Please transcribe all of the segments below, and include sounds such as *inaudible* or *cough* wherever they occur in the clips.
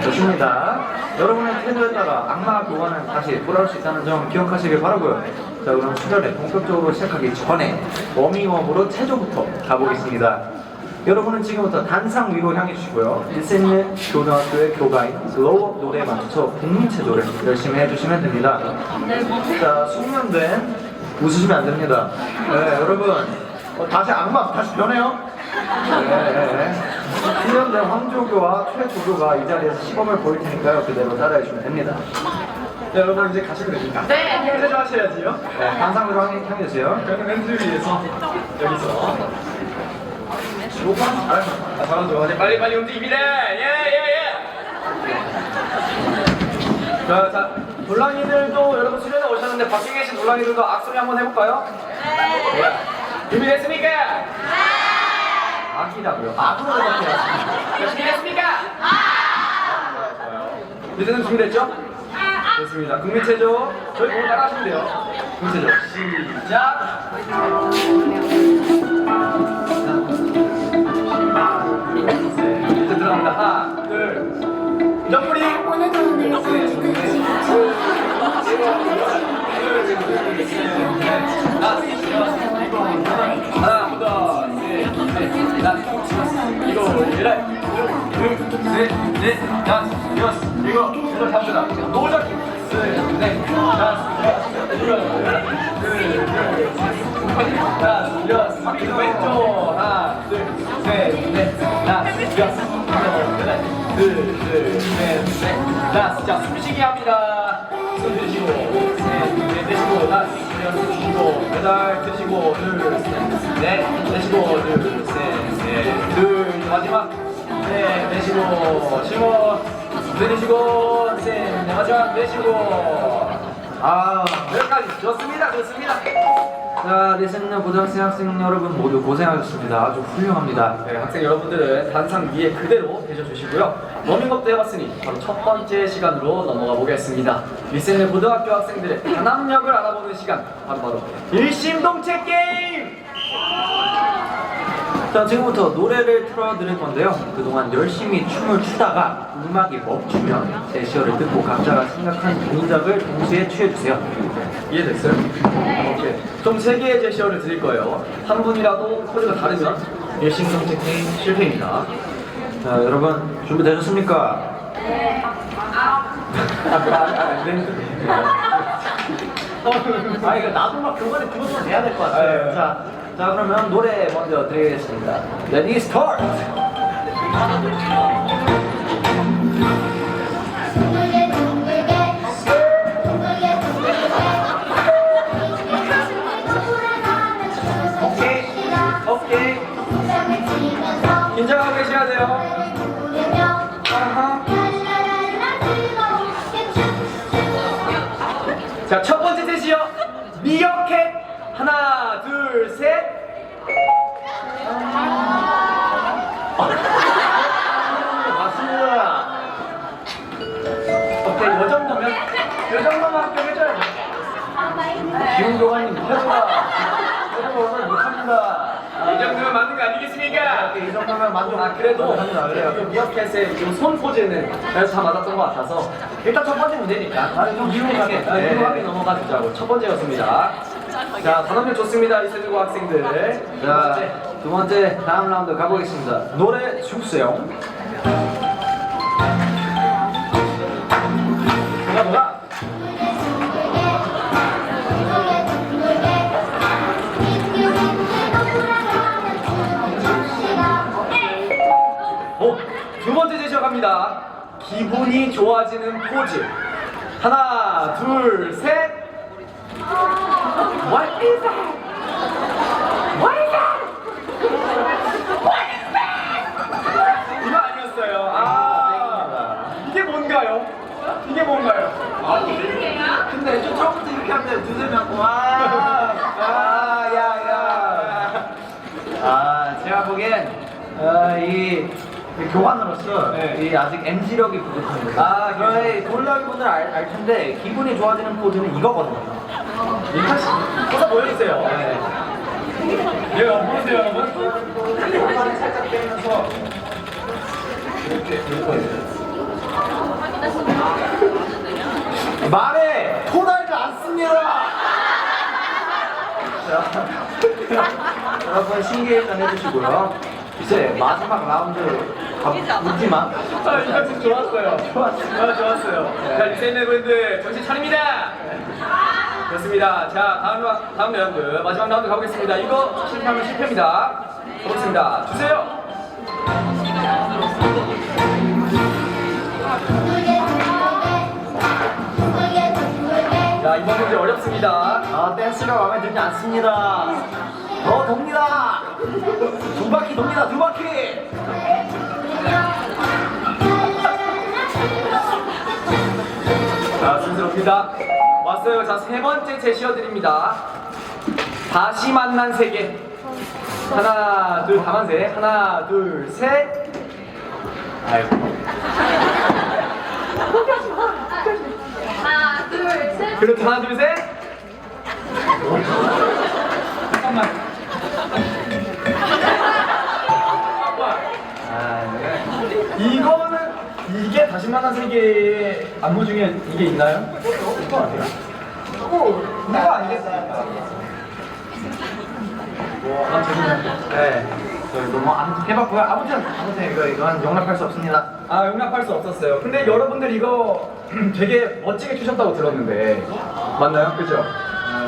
자, 좋습니다. 여러분의 태도에다가 악마 교환은 다시 돌아올 수 있다는 점 기억하시길 바라고요. 자, 그럼 수련회 본격적으로 시작하기 전에 워밍업으로 체조부터 가보겠습니다. 여러분은 지금부터 단상 위로 향해 주시고요. 일센일 교등학교의 교가인 슬로우 노래에 맞춰 국민체조를 열심히 해주시면 됩니다. 자, 숙련된 웃으시면 안 됩니다. 네, 여러분 어, 다시 악마 다시 변해요. 네, 네, 네. 숙련된 황조교와 최조교가 이 자리에서 시범을 보일 테니까요. 그대로 따라해 주면 됩니다. 네, 여러분 이제 가시도 됩니까? 네. 해줘 하셔야지요. 네, 단상 위로 향해, 향해 주세요. 저는 렌즈 위에서 여기서 요거 잘하죠. 아, 잘하죠. 이제 빨리 빨리 움직입니다. 예예 예. 자, 자, 돌랑이들도 여러분 수련회 오셨는데 밖에 계신 돌랑이들도 악소리 한번 해볼까요? 네. 준비됐습니까? 네. 악이라고요. 악으로 대답해야지. 열심히 됐습니까? 좋아요, 좋아요. 이제는 준비됐죠? 됐습니다. 국민체조 저희 보고 따라하시면 돼요. 국민체조 시작. 네, 이제 들어갑니다. 하나, 둘, 옆구리. 오늘도 넷, 다섯, 여섯, 일곱, 여덟, 갑시다. 노작, 셋, 넷, 다섯, 여섯, 일곱, 다섯, 여섯, 왼쪽, 하나, 둘, 셋, 넷, 다섯, 여섯, 일곱, 둘, 둘, 셋, 넷, 다섯. 자, 숨쉬기 합니다. 숨 들이쉬고, 셋, 넷, 내쉬고, 다섯, 여섯, 일곱, 여덟, 드시고, 둘, 셋, 넷, 내쉬고, 둘, 셋, 내쉬고, 쉬고, 셋, 넷, 마지막, 내쉬고. 아, 여기까지. 좋습니다, 좋습니다. 자, 리스는 고등학생 학생 여러분 모두 고생하셨습니다. 아주 훌륭합니다. 네, 학생 여러분들은 단상 위에 그대로 계셔주시고요. 워밍업도 해봤으니 바로 첫 번째 시간으로 넘어가 보겠습니다. 리센의 고등학교 학생들의 단합력을 알아보는 시간 바로바로 일심동체 게임! 자, 지금부터 노래를 틀어드릴 건데요. 그동안 열심히 춤을 추다가 음악이 멈추면 제시어를 듣고 각자가 생각한 동작을 동시에 취해주세요. 이해됐어요? 오케이. 총 3개의 제시어를 드릴 거예요. 한 분이라도 소리가 다르면 일심동체 게임 실패입니다. 자, 여러분 준비되셨습니까? 아, 되는데. 아, 이거 나도 막 교관에 그것도 돼야 될것 네. 같아요. 자, 자, 그러면 노래 먼저 드리겠습니다. Start! 오케이, 오케이. 긴장하고 계셔야 돼요. 아하. 랄랄랄라 즐겁게 춤추고 자, 첫 번째 제시어 미어캣 하나, 둘, 셋. 맞습니다. 오케이, 이 정도면 이 정도만 합격해줘야죠. 오늘 못합니다. 이 정도면 맞는 거 아니겠습니까? 이 정도면 만족. 아 그래도 미어캣의 이손 포즈는 그래서 다 맞았던 것 같아서 일단 첫 번째 문제니까 아, 좀 네. 유용하게 넘어가 주자고 첫 번째였습니다. 자 단합력 좋습니다 이세들고 학생들. 두 자. 두 번째 다음 라운드 가보겠습니다. 노래 주세요. 어, 두 번째 제시어 갑니다. 기분이 좋아지는 포즈. 하나, 둘, 셋. What is that? What is that? What is that? 이거 아니었어요. 아, 이게 뭔가요? 이게 뭔가요? 근데 저 처음부터 이렇게 하면 두세 명, 와, 아, 야, 야. 아, 제가 보기엔, 어, 이, 이 교관으로서 네. 이 아직 MC력이 부족합니다. 아, 저희 돌라기분들 알, 알 텐데, 기분이 좋아지는 포즈는 이거거든요. 한번 보여주세요. 네. 예, 보세요, 여러분. 교관을 살짝 빼면서, 이렇게, 이렇게. 말해! 토달지 않습니다! 자, 여러분 신기 일단 해주시고요. 이제 마지막 라운드 묻지마. 아, 이거 진짜 좋았어요. 좋았어요. 아, 좋았어요. 자, 리세인 레고인들 정신 차립니다. 좋습니다. 자, 다음, 라- 다음 라운드, 마지막 라운드 가보겠습니다. 이거 실패하면 실패입니다. 가보겠습니다. 주세요. 자, 이번 문제 어렵습니다. 아, 댄스가 마음에 들지 않습니다. 더 돕니다. 두 바퀴 돕니다, 두 바퀴. 자, 순서입니다. 왔어요. 자, 세 번째 제시어 드립니다. 다시 만난 세계. 하나, 둘, 다만 세. 하나, 둘, 셋. 아이고. 하나, 둘, 셋. 그렇죠. 하나, 둘, 셋. 이게 다시 만난 세계의 안무 중에 이게 있나요? 아니에요? 이거 아니겠습니까? 아, 죄송해요. 네. 저희 너무 안 해봤고요. 아무튼, 아무튼 이거, 이건 용납할 수 없습니다. 아 용납할 수 없었어요. 근데 여러분들 이거 *clears throat* 되게 멋지게 추셨다고 들었는데 맞나요? 그죠?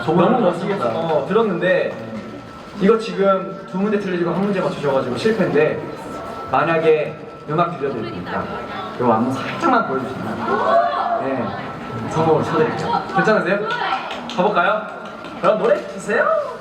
저번에 너무 멋지게 들었습니다. 어, 들었는데 이거 지금 두 문제 틀리고 한 문제 맞추셔가지고 실패인데 만약에 음악 들려드릴 테니까 이거 안무 살짝만 보여주시면 네 성공을 쳐드릴게요. 괜찮으세요? 가볼까요? 그럼 노래 주세요.